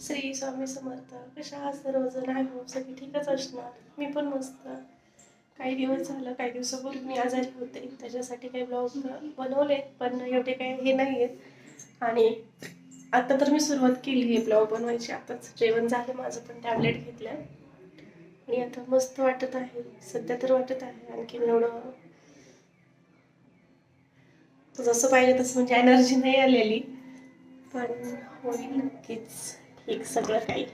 श्री स्वामी समर्थ कशा आहात सर्वजण? आहे हो, भाऊ सगळी ठीकच असणार. मी पण मस्त. काही दिवस झालं काही दिवसापूर्वी मी आजारी होते. त्याच्यासाठी काही ब्लॉग बनवले पण एवढे काही हे नाही आहेत आणि आता तर मी सुरुवात केली आहे ब्लॉग बनवायची. आताच जेवण झालं माझं पण टॅबलेट घेतलं आणि आता मस्त वाटत आहे. सध्या तर वाटत आहे आणखीन एवढं. जसं पाहिजे तसं म्हणजे एनर्जी नाही आलेली. पण होईल नक्कीच. ठीक सगळं काही.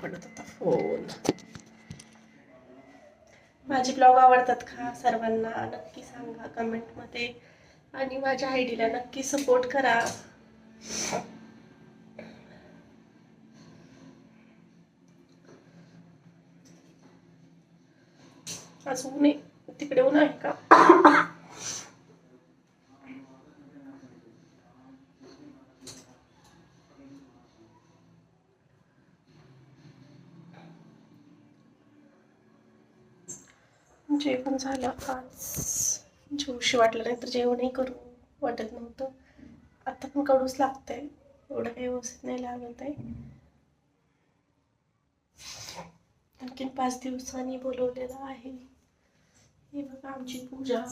पडत होता फोन माझे ब्लॉग आवडतात का? सर्वांना नक्की सांगा कमेंटमध्ये आणि माझ्या आयडीला नक्की सपोर्ट करा. आज ऊन आहे तिकडे ऊन आहे का? जेवण झालं आज. जेवशी वाटलं नाही तर जेवणही करू वाटत नव्हतं. आता पण कडूच लागतंय. एवढं काही व्यवस्थित नाही लागत आहे. आणखीन पाच दिवसांनी बोलवलेलं आहे. हे बघा आमची पूजा.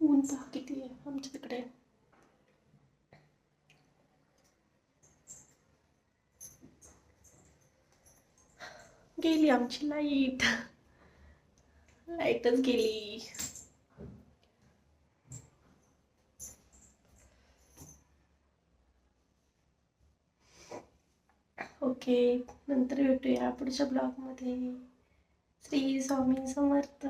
ऊन पहा किती आहे आमच्या तिकडे. गेली आमची लाइट. लाईटच गेली. ओके नंतर भेटूया पुढच्या ब्लॉगमध्ये. श्री स्वामी समर्थ.